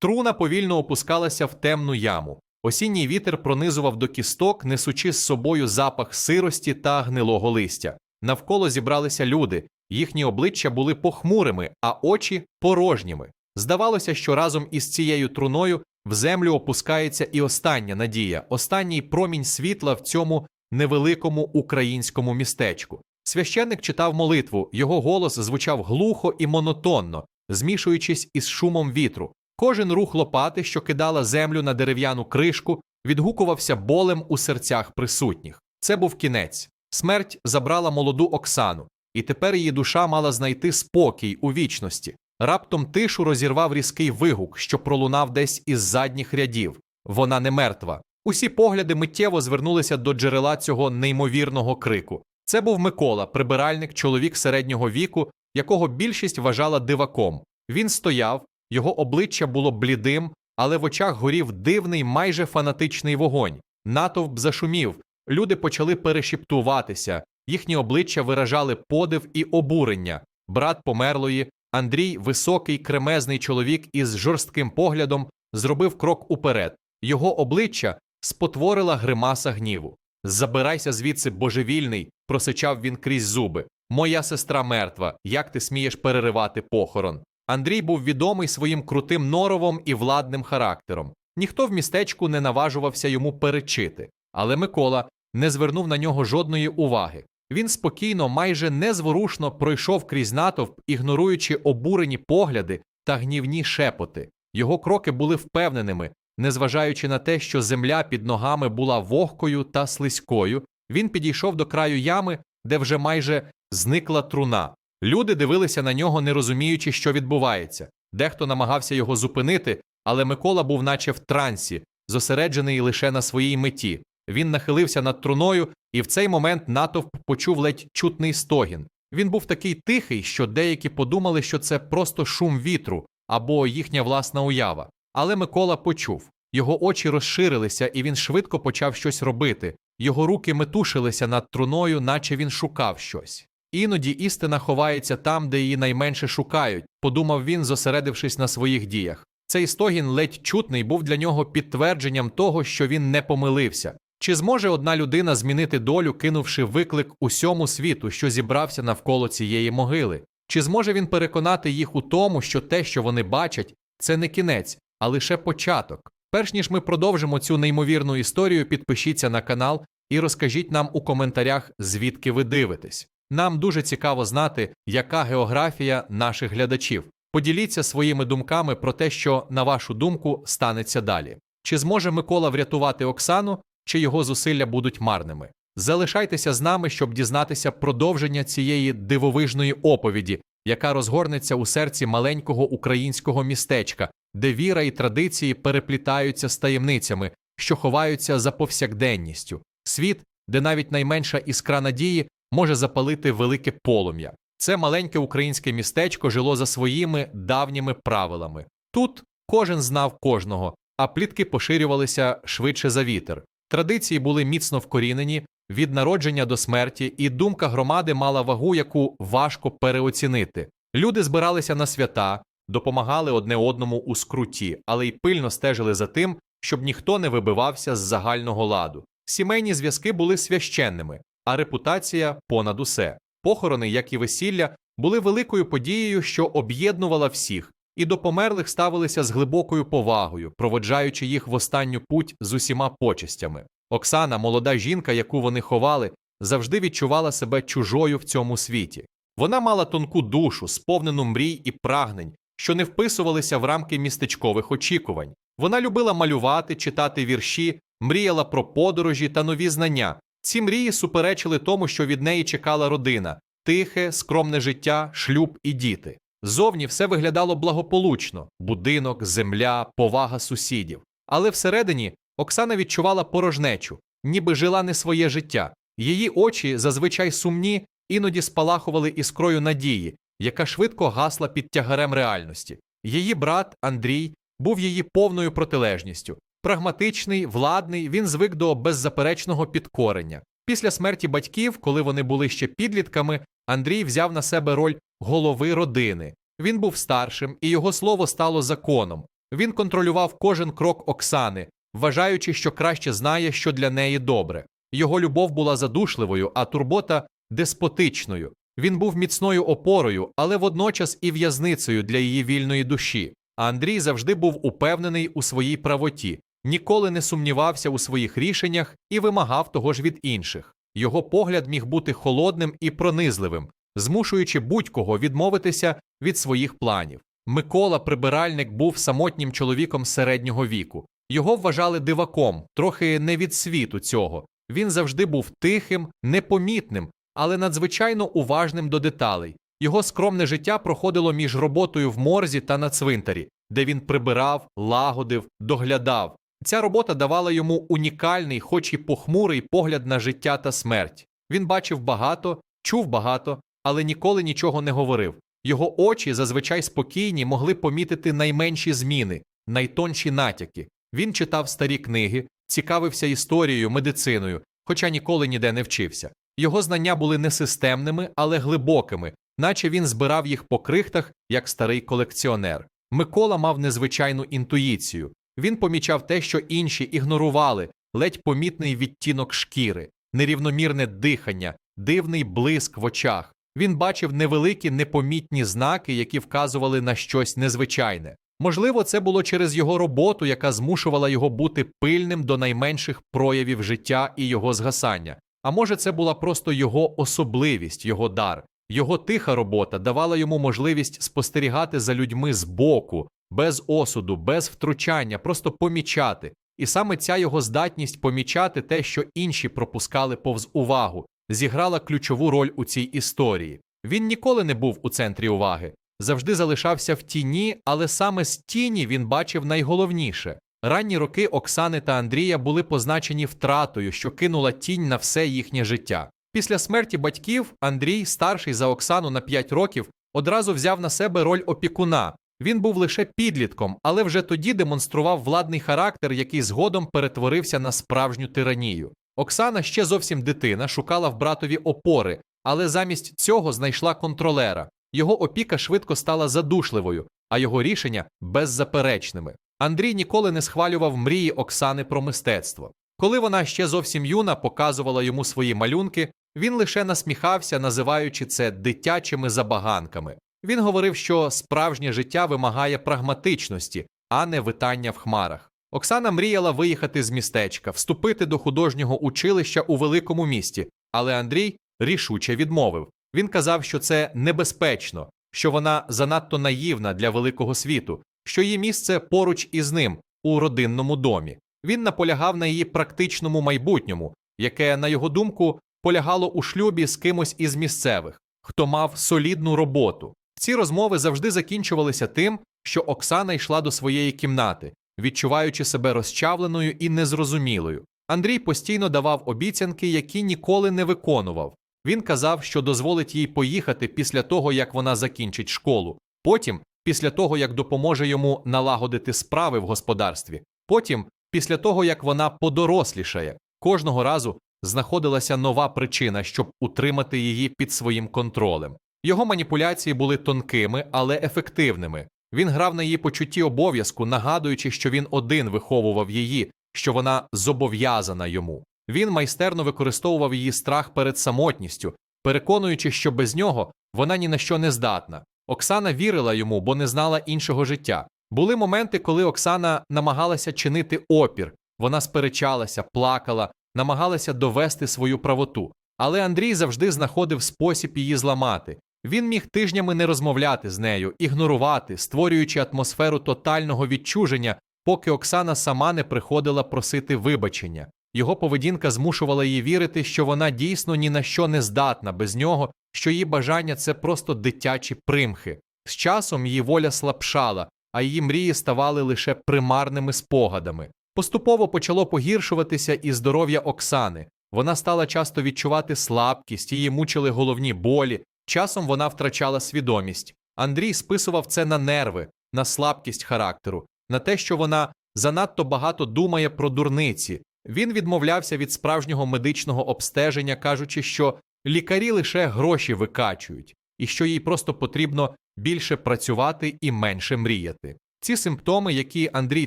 Труна повільно опускалася в темну яму. Осінній вітер пронизував до кісток, несучи з собою запах сирості та гнилого листя. Навколо зібралися люди, їхні обличчя були похмурими, а очі порожніми. Здавалося, що разом із цією труною в землю опускається і остання надія, останній промінь світла в цьому невеликому українському містечку. Священник читав молитву, його голос звучав глухо і монотонно, змішуючись із шумом вітру. Кожен рух лопати, що кидала землю на дерев'яну кришку, відгукувався болем у серцях присутніх. Це був кінець. Смерть забрала молоду Оксану, і тепер її душа мала знайти спокій у вічності. Раптом тишу розірвав різкий вигук, що пролунав десь із задніх рядів. Вона не мертва. Усі погляди миттєво звернулися до джерела цього неймовірного крику. Це був Микола, прибиральник, чоловік середнього віку, якого більшість вважала диваком. Він стояв, його обличчя було блідим, але в очах горів дивний, майже фанатичний вогонь. Натовп зашумів, люди почали перешіптуватися, їхні обличчя виражали подив і обурення. Брат померлої, Андрій, високий, кремезний чоловік із жорстким поглядом, зробив крок уперед. Його обличчя спотворила гримаса гніву. Забирайся звідси, божевільний, просичав він крізь зуби. Моя сестра мертва. Як ти смієш переривати похорон? Андрій був відомий своїм крутим норовом і владним характером. Ніхто в містечку не наважувався йому перечити, але Микола не звернув на нього жодної уваги. Він спокійно, майже незворушно пройшов крізь натовп, ігноруючи обурені погляди та гнівні шепоти. Його кроки були впевненими, незважаючи на те, що земля під ногами була вогкою та слизькою, він підійшов до краю ями, де вже майже зникла труна. Люди дивилися на нього, не розуміючи, що відбувається. Дехто намагався його зупинити, але Микола був наче в трансі, зосереджений лише на своїй меті. Він нахилився над труною, і в цей момент натовп почув ледь чутний стогін. Він був такий тихий, що деякі подумали, що це просто шум вітру або їхня власна уява. Але Микола почув. Його очі розширилися, і він швидко почав щось робити. Його руки метушилися над труною, наче він шукав щось. Іноді істина ховається там, де її найменше шукають, подумав він, зосередившись на своїх діях. Цей стогін ледь чутний був для нього підтвердженням того, що він не помилився. Чи зможе одна людина змінити долю, кинувши виклик усьому світу, що зібрався навколо цієї могили? Чи зможе він переконати їх у тому, що те, що вони бачать, це не кінець, а лише початок? Перш ніж ми продовжимо цю неймовірну історію, підпишіться на канал і розкажіть нам у коментарях, звідки ви дивитесь. Нам дуже цікаво знати, яка географія наших глядачів. Поділіться своїми думками про те, що, на вашу думку, станеться далі. Чи зможе Микола врятувати Оксану, чи його зусилля будуть марними? Залишайтеся з нами, щоб дізнатися продовження цієї дивовижної оповіді, яка розгорнеться у серці маленького українського містечка, де віра і традиції переплітаються з таємницями, що ховаються за повсякденністю, світ, де навіть найменша іскра надії може запалити велике полум'я. Це маленьке українське містечко жило за своїми давніми правилами. Тут кожен знав кожного, а плітки поширювалися швидше за вітер. Традиції були міцно вкорінені від народження до смерті, і думка громади мала вагу, яку важко переоцінити. Люди збиралися на свята, допомагали одне одному у скруті, але й пильно стежили за тим, щоб ніхто не вибивався з загального ладу. Сімейні зв'язки були священними, а репутація понад усе. Похорони, як і весілля, були великою подією, що об'єднувала всіх, і до померлих ставилися з глибокою повагою, проводжаючи їх в останню путь з усіма почестями. Оксана, молода жінка, яку вони ховали, завжди відчувала себе чужою в цьому світі. Вона мала тонку душу, сповнену мрій і прагнень, що не вписувалися в рамки містечкових очікувань. Вона любила малювати, читати вірші, мріяла про подорожі та нові знання. Ці мрії суперечили тому, що від неї чекала родина тихе, скромне життя, шлюб і діти. Зовні все виглядало благополучно будинок, земля, повага сусідів. Але всередині Оксана відчувала порожнечу, ніби жила не своє життя. Її очі, зазвичай сумні, іноді спалахували іскрою надії, яка швидко гасла під тягарем реальності. Її брат Андрій був її повною протилежністю. Прагматичний, владний, він звик до беззаперечного підкорення. Після смерті батьків, коли вони були ще підлітками, Андрій взяв на себе роль голови родини. Він був старшим, і його слово стало законом. Він контролював кожен крок Оксани, вважаючи, що краще знає, що для неї добре. Його любов була задушливою, а турбота деспотичною. Він був міцною опорою, але водночас і в'язницею для її вільної душі. А Андрій завжди був упевнений у своїй правоті, ніколи не сумнівався у своїх рішеннях і вимагав того ж від інших. Його погляд міг бути холодним і пронизливим, змушуючи будь-кого відмовитися від своїх планів. Микола прибиральник був самотнім чоловіком середнього віку. Його вважали диваком, трохи не від світу цього. Він завжди був тихим, непомітним, але надзвичайно уважним до деталей. Його скромне життя проходило між роботою в морзі та на цвинтарі, де він прибирав, лагодив, доглядав. Ця робота давала йому унікальний, хоч і похмурий погляд на життя та смерть. Він бачив багато, чув багато, але ніколи нічого не говорив. Його очі, зазвичай спокійні, могли помітити найменші зміни, найтонші натяки. Він читав старі книги, цікавився історією, медициною, хоча ніколи ніде не вчився. Його знання були не системними, але глибокими, наче він збирав їх по крихтах, як старий колекціонер. Микола мав незвичайну інтуїцію. Він помічав те, що інші ігнорували, ледь помітний відтінок шкіри, нерівномірне дихання, дивний блиск в очах. Він бачив невеликі непомітні знаки, які вказували на щось незвичайне. Можливо, це було через його роботу, яка змушувала його бути пильним до найменших проявів життя і його згасання. А може, це була просто його особливість, його дар. Його тиха робота давала йому можливість спостерігати за людьми збоку, без осуду, без втручання, просто помічати. І саме ця його здатність помічати те, що інші пропускали повз увагу, зіграла ключову роль у цій історії. Він ніколи не був у центрі уваги, завжди залишався в тіні, але саме з тіні він бачив найголовніше. Ранні роки Оксани та Андрія були позначені втратою, що кинула тінь на все їхнє життя. Після смерті батьків Андрій, старший за Оксану на 5 років, одразу взяв на себе роль опікуна. Він був лише підлітком, але вже тоді демонстрував владний характер, який згодом перетворився на справжню тиранію. Оксана ще зовсім дитина, шукала в братові опори, але замість цього знайшла контролера. Його опіка швидко стала задушливою, а його рішення беззаперечними. Андрій ніколи не схвалював мрії Оксани про мистецтво. Коли вона ще зовсім юна показувала йому свої малюнки, він лише насміхався, називаючи це дитячими забаганками. Він говорив, що справжнє життя вимагає прагматичності, а не витання в хмарах. Оксана мріяла виїхати з містечка, вступити до художнього училища у великому місті, але Андрій рішуче відмовив. Він казав, що це небезпечно, що вона занадто наївна для великого світу, що її місце поруч із ним у родинному домі. Він наполягав на її практичному майбутньому, яке, на його думку, полягало у шлюбі з кимось із місцевих, хто мав солідну роботу. Ці розмови завжди закінчувалися тим, що Оксана йшла до своєї кімнати, відчуваючи себе розчавленою і незрозумілою. Андрій постійно давав обіцянки, які ніколи не виконував. Він казав, що дозволить їй поїхати після того, як вона закінчить школу, потім після того, як допоможе йому налагодити справи в господарстві, потім після того, як вона подорослішає. Кожного разу знаходилася нова причина, щоб утримати її під своїм контролем. Його маніпуляції були тонкими, але ефективними. Він грав на її почутті обов'язку, нагадуючи, що він один виховував її, що вона зобов'язана йому. Він майстерно використовував її страх перед самотністю, переконуючи, що без нього вона ні на що не здатна. Оксана вірила йому, бо не знала іншого життя. Були моменти, коли Оксана намагалася чинити опір, вона сперечалася, плакала, намагалася довести свою правоту. Але Андрій завжди знаходив спосіб її зламати. Він міг тижнями не розмовляти з нею, ігнорувати, створюючи атмосферу тотального відчуження, поки Оксана сама не приходила просити вибачення. Його поведінка змушувала її вірити, що вона дійсно ні на що не здатна без нього, що її бажання це просто дитячі примхи. З часом її воля слабшала, а її мрії ставали лише примарними спогадами. Поступово почало погіршуватися і здоров'я Оксани. Вона стала часто відчувати слабкість, її мучили головні болі. Часом вона втрачала свідомість. Андрій списував це на нерви, на слабкість характеру, на те, що вона занадто багато думає про дурниці. Він відмовлявся від справжнього медичного обстеження, кажучи, що лікарі лише гроші викачують, і що їй просто потрібно більше працювати і менше мріяти. Ці симптоми, які Андрій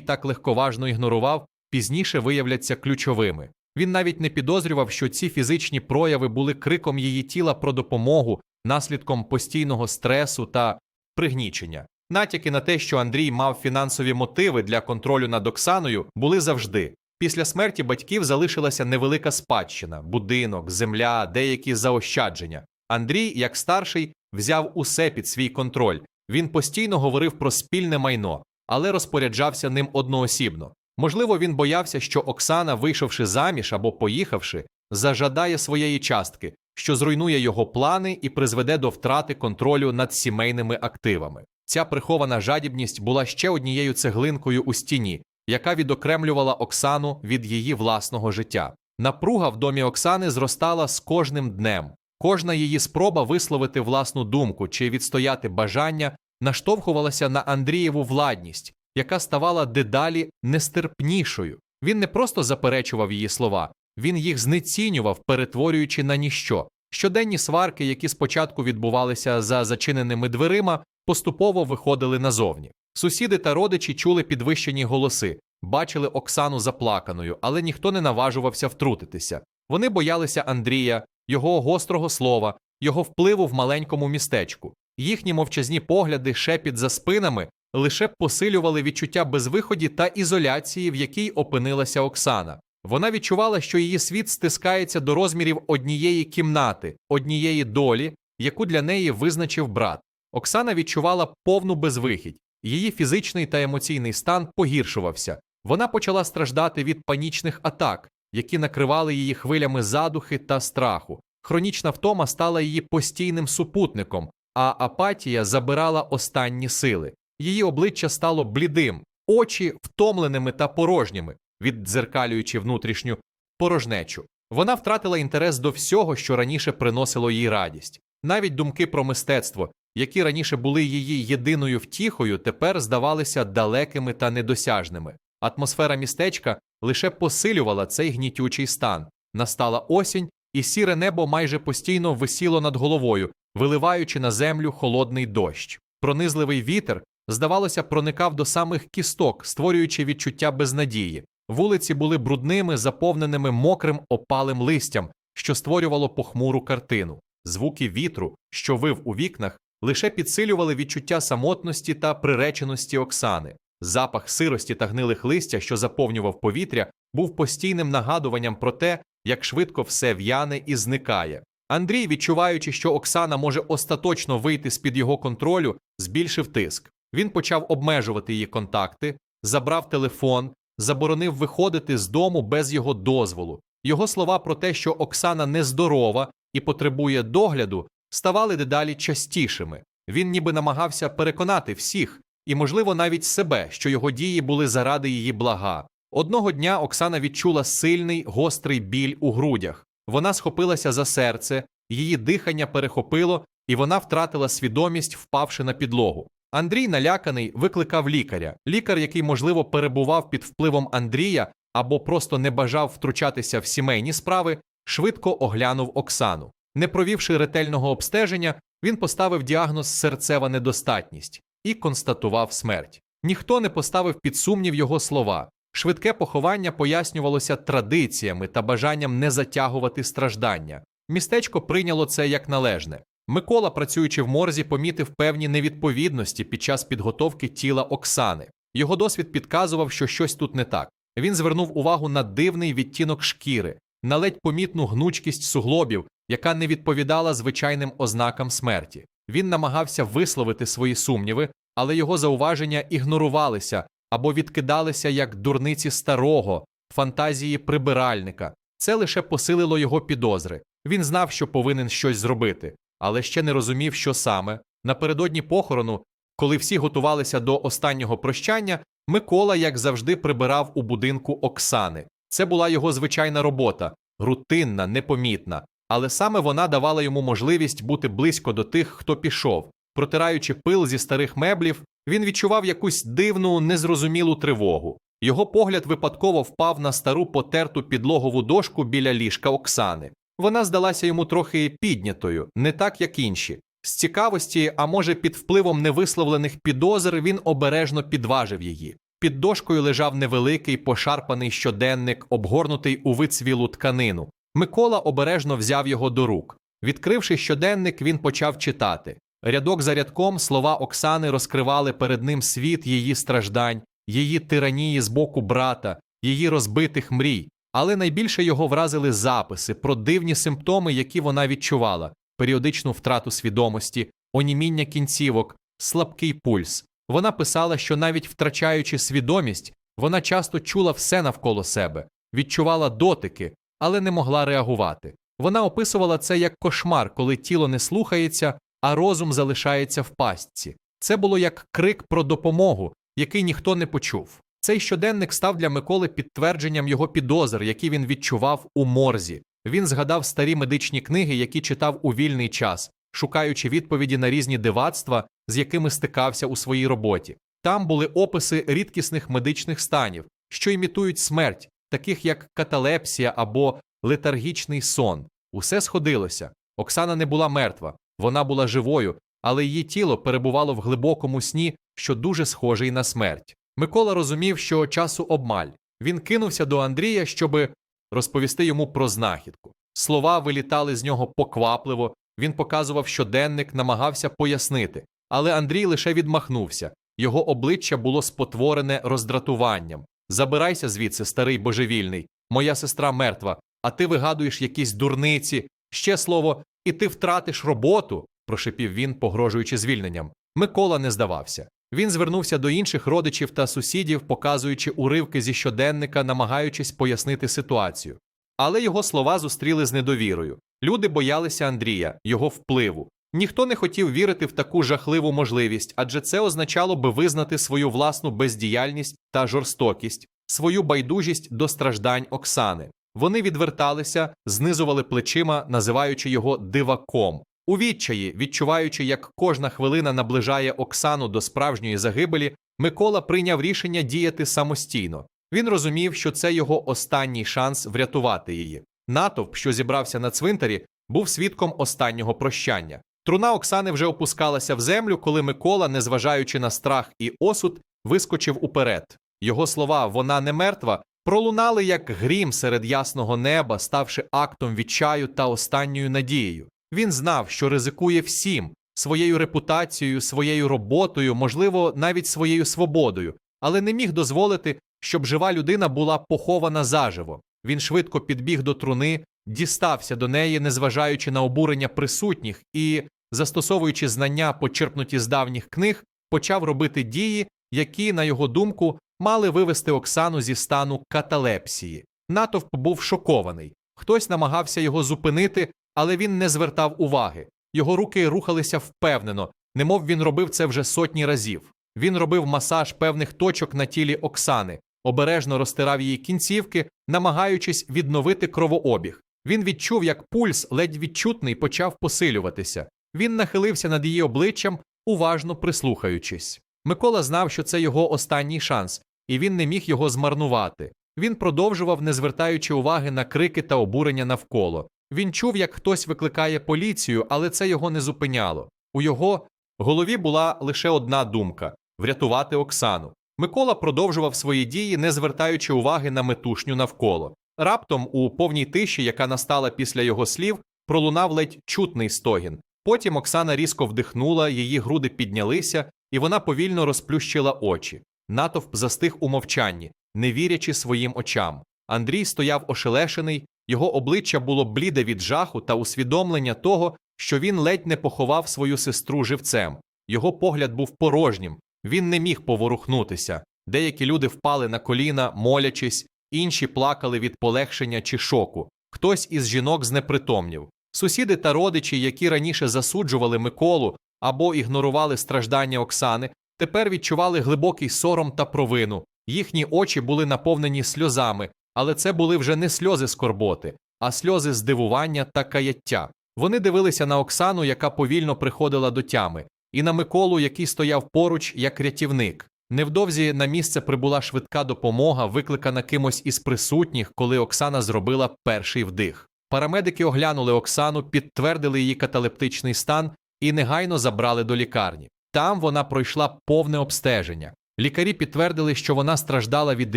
так легковажно ігнорував, пізніше виявляться ключовими. Він навіть не підозрював, що ці фізичні прояви були криком її тіла про допомогу, наслідком постійного стресу та пригнічення. Натяки на те, що Андрій мав фінансові мотиви для контролю над Оксаною, були завжди. Після смерті батьків залишилася невелика спадщина, будинок, земля, деякі заощадження. Андрій, як старший, взяв усе під свій контроль. Він постійно говорив про спільне майно, але розпоряджався ним одноосібно. Можливо, він боявся, що Оксана, вийшовши заміж або поїхавши, зажадає своєї частки, що зруйнує його плани і призведе до втрати контролю над сімейними активами. Ця прихована жадібність була ще однією цеглинкою у стіні, яка відокремлювала Оксану від її власного життя. Напруга в домі Оксани зростала з кожним днем. Кожна її спроба висловити власну думку чи відстояти бажання наштовхувалася на Андрієву владність, яка ставала дедалі нестерпнішою. Він не просто заперечував її слова, він їх знецінював, перетворюючи на ніщо. Щоденні сварки, які спочатку відбувалися за зачиненими дверима, поступово виходили назовні. Сусіди та родичі чули підвищені голоси, бачили Оксану заплаканою, але ніхто не наважувався втрутитися. Вони боялися Андрія, його гострого слова, його впливу в маленькому містечку. Їхні мовчазні погляди, шепіт за спинами лише посилювали відчуття безвиході та ізоляції, в якій опинилася Оксана. Вона відчувала, що її світ стискається до розмірів однієї кімнати, однієї долі, яку для неї визначив брат. Оксана відчувала повну безвихідь, її фізичний та емоційний стан погіршувався. Вона почала страждати від панічних атак, які накривали її хвилями задухи та страху. Хронічна втома стала її постійним супутником, а апатія забирала останні сили. Її обличчя стало блідим, очі втомленими та порожніми, віддзеркалюючи внутрішню порожнечу. Вона втратила інтерес до всього, що раніше приносило їй радість. Навіть думки про мистецтво, які раніше були її єдиною втіхою, тепер здавалися далекими та недосяжними. Атмосфера містечка лише посилювала цей гнітючий стан. Настала осінь, і сіре небо майже постійно висіло над головою, виливаючи на землю холодний дощ. Пронизливий вітер, здавалося, проникав до самих кісток, створюючи відчуття безнадії. Вулиці були брудними, заповненими мокрим опалим листям, що створювало похмуру картину. Звуки вітру, що вив у вікнах, лише підсилювали відчуття самотності та приреченості Оксани. Запах сирості та гнилих листя, що заповнював повітря, був постійним нагадуванням про те, як швидко все в'яне і зникає. Андрій, відчуваючи, що Оксана може остаточно вийти з під його контролю, збільшив тиск. Він почав обмежувати її контакти, забрав телефон, заборонив виходити з дому без його дозволу. Його слова про те, що Оксана нездорова і потребує догляду, ставали дедалі частішими. Він ніби намагався переконати всіх, і, можливо, навіть себе, що його дії були заради її блага. Одного дня Оксана відчула сильний гострий біль у грудях. Вона схопилася за серце, її дихання перехопило, і вона втратила свідомість, впавши на підлогу. Андрій, наляканий, викликав лікаря. Лікар, який, можливо, перебував під впливом Андрія або просто не бажав втручатися в сімейні справи, швидко оглянув Оксану. Не провівши ретельного обстеження, він поставив діагноз серцева недостатність і констатував смерть. Ніхто не поставив під сумнів його слова. Швидке поховання пояснювалося традиціями та бажанням не затягувати страждання. Містечко прийняло це як належне. Микола, працюючи в морзі, помітив певні невідповідності під час підготовки тіла Оксани. Його досвід підказував, що щось тут не так. Він звернув увагу на дивний відтінок шкіри, на ледь помітну гнучкість суглобів, яка не відповідала звичайним ознакам смерті. Він намагався висловити свої сумніви, але його зауваження ігнорувалися або відкидалися як дурниці старого, фантазії прибиральника. Це лише посилило його підозри. Він знав, що повинен щось зробити, але ще не розумів, що саме. Напередодні похорону, коли всі готувалися до останнього прощання, Микола, як завжди, прибирав у будинку Оксани. Це була його звичайна робота, рутинна, непомітна, але саме вона давала йому можливість бути близько до тих, хто пішов. Протираючи пил зі старих меблів, він відчував якусь дивну, незрозумілу тривогу. Його погляд випадково впав на стару потерту підлогову дошку біля ліжка Оксани. Вона здалася йому трохи піднятою, не так, як інші. З цікавості, а може, під впливом невисловлених підозр, він обережно підважив її. Під дошкою лежав невеликий пошарпаний щоденник, обгорнутий у вицвілу тканину. Микола обережно взяв його до рук. Відкривши щоденник, він почав читати. Рядок за рядком слова Оксани розкривали перед ним світ її страждань, її тиранії з боку брата, її розбитих мрій. Але найбільше його вразили записи про дивні симптоми, які вона відчувала: періодичну втрату свідомості, оніміння кінцівок, слабкий пульс. Вона писала, що навіть втрачаючи свідомість, вона часто чула все навколо себе, відчувала дотики, але не могла реагувати. Вона описувала це як кошмар, коли тіло не слухається, а розум залишається в пастці. Це було як крик про допомогу, який ніхто не почув. Цей щоденник став для Миколи підтвердженням його підозр, які він відчував у морзі. Він згадав старі медичні книги, які читав у вільний час, шукаючи відповіді на різні дивацтва, з якими стикався у своїй роботі. Там були описи рідкісних медичних станів, що імітують смерть, таких як каталепсія або летаргічний сон. Усе сходилося. Оксана не була мертва, вона була живою, але її тіло перебувало в глибокому сні, що дуже схожий на смерть. Микола розумів, що часу обмаль. Він кинувся до Андрія, щоби розповісти йому про знахідку. Слова вилітали з нього поквапливо, він показував щоденник, намагався пояснити, але Андрій лише відмахнувся. Його обличчя було спотворене роздратуванням. Забирайся звідси, старий божевільний, моя сестра мертва, а ти вигадуєш якісь дурниці. Ще слово, і ти втратиш роботу, прошепів він, погрожуючи звільненням. Микола не здавався. Він звернувся до інших родичів та сусідів, показуючи уривки зі щоденника, намагаючись пояснити ситуацію. Але його слова зустріли з недовірою. Люди боялися Андрія, його впливу. Ніхто не хотів вірити в таку жахливу можливість, адже це означало би визнати свою власну бездіяльність та жорстокість, свою байдужість до страждань Оксани. Вони відверталися, знизували плечима, називаючи його диваком. У відчаї, відчуваючи, як кожна хвилина наближає Оксану до справжньої загибелі, Микола прийняв рішення діяти самостійно. Він розумів, що це його останній шанс врятувати її. Натовп, що зібрався на цвинтарі, був свідком останнього прощання. Труна Оксани вже опускалася в землю, коли Микола, незважаючи на страх і осуд, вискочив уперед. Його слова Вона не мертва пролунали як грім серед ясного неба, ставши актом відчаю та останньою надією. Він знав, що ризикує всім своєю репутацією, своєю роботою, можливо, навіть своєю свободою, але не міг дозволити, щоб жива людина була похована заживо. Він швидко підбіг до труни, дістався до неї, незважаючи на обурення присутніх, і, застосовуючи знання, почерпнуті з давніх книг, почав робити дії, які, на його думку, мали вивести Оксану зі стану каталепсії. Натовп був шокований. Хтось намагався його зупинити, але він не звертав уваги. Його руки рухалися впевнено, немов він робив це вже сотні разів. Він робив масаж певних точок на тілі Оксани, обережно розтирав її кінцівки, намагаючись відновити кровообіг. Він відчув, як пульс, ледь відчутний, почав посилюватися. Він нахилився над її обличчям, уважно прислухаючись. Микола знав, що це його останній шанс, і він не міг його змарнувати. Він продовжував, не звертаючи уваги на крики та обурення навколо. Він чув, як хтось викликає поліцію, але це його не зупиняло. У його голові була лише одна думка врятувати Оксану. Микола продовжував свої дії, не звертаючи уваги на метушню навколо. Раптом, у повній тиші, яка настала після його слів, пролунав ледь чутний стогін. Потім Оксана різко вдихнула, її груди піднялися, і вона повільно розплющила очі. Натовп застиг у мовчанні, не вірячи своїм очам. Андрій стояв ошелешений, його обличчя було бліде від жаху та усвідомлення того, що він ледь не поховав свою сестру живцем. Його погляд був порожнім, він не міг поворухнутися. Деякі люди впали на коліна, молячись, інші плакали від полегшення чи шоку. Хтось із жінок знепритомнів. Сусіди та родичі, які раніше засуджували Миколу або ігнорували страждання Оксани, тепер відчували глибокий сором та провину. Їхні очі були наповнені сльозами, але це були вже не сльози скорботи, а сльози здивування та каяття. Вони дивилися на Оксану, яка повільно приходила до тями, і на Миколу, який стояв поруч як рятівник. Невдовзі на місце прибула швидка допомога, викликана кимось із присутніх, коли Оксана зробила перший вдих. Парамедики оглянули Оксану, підтвердили її каталептичний стан і негайно забрали до лікарні. Там вона пройшла повне обстеження. Лікарі підтвердили, що вона страждала від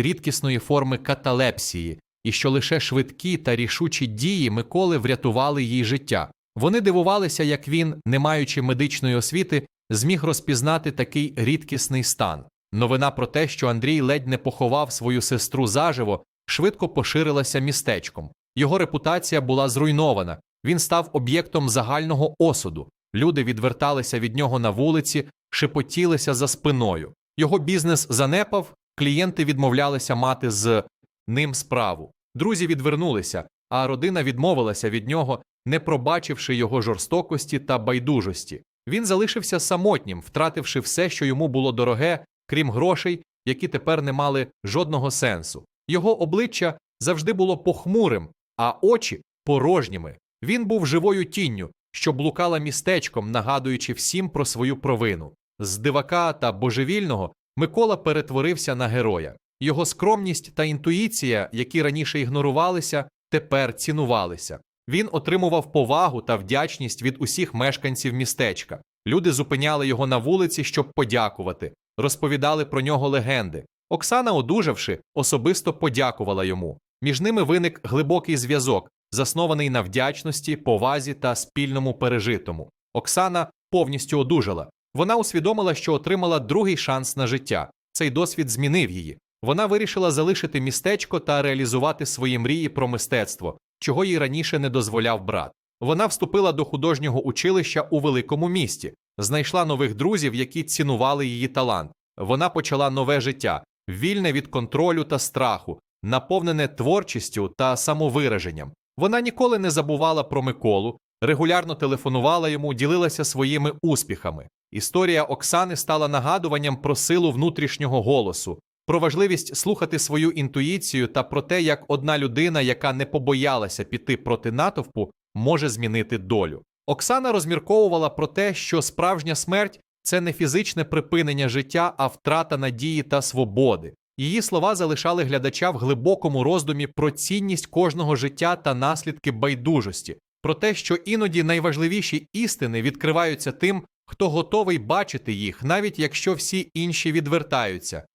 рідкісної форми каталепсії, і що лише швидкі та рішучі дії Миколи врятували їй життя. Вони дивувалися, як він, не маючи медичної освіти, зміг розпізнати такий рідкісний стан. Новина про те, що Андрій ледь не поховав свою сестру заживо, швидко поширилася містечком. Його репутація була зруйнована. Він став об'єктом загального осуду. Люди відверталися від нього на вулиці, шепотілися за спиною. Його бізнес занепав, клієнти відмовлялися мати з ним справу. Друзі відвернулися, а родина відмовилася від нього, не пробачивши його жорстокості та байдужості. Він залишився самотнім, втративши все, що йому було дороге, крім грошей, які тепер не мали жодного сенсу. Його обличчя завжди було похмурим, а очі порожніми. Він був живою тінню, що блукала містечком, нагадуючи всім про свою провину. З дивака та божевільного Микола перетворився на героя. Його скромність та інтуїція, які раніше ігнорувалися, тепер цінувалися. Він отримував повагу та вдячність від усіх мешканців містечка. Люди зупиняли його на вулиці, щоб подякувати, розповідали про нього легенди. Оксана, одужавши, особисто подякувала йому. Між ними виник глибокий зв'язок, заснований на вдячності, повазі та спільному пережитому. Оксана повністю одужала. Вона усвідомила, що отримала другий шанс на життя. Цей досвід змінив її. Вона вирішила залишити містечко та реалізувати свої мрії про мистецтво, чого їй раніше не дозволяв брат. Вона вступила до художнього училища у великому місті, знайшла нових друзів, які цінували її талант. Вона почала нове життя, вільне від контролю та страху, наповнене творчістю та самовираженням. Вона ніколи не забувала про Миколу, регулярно телефонувала йому, ділилася своїми успіхами. Історія Оксани стала нагадуванням про силу внутрішнього голосу, про важливість слухати свою інтуїцію та про те, як одна людина, яка не побоялася піти проти натовпу, може змінити долю. Оксана розмірковувала про те, що справжня смерть це не фізичне припинення життя, а втрата надії та свободи. Її слова залишали глядача в глибокому роздумі про цінність кожного життя та наслідки байдужості, про те, що іноді найважливіші істини відкриваються тим, хто готовий бачити їх, навіть якщо всі інші відвертаються.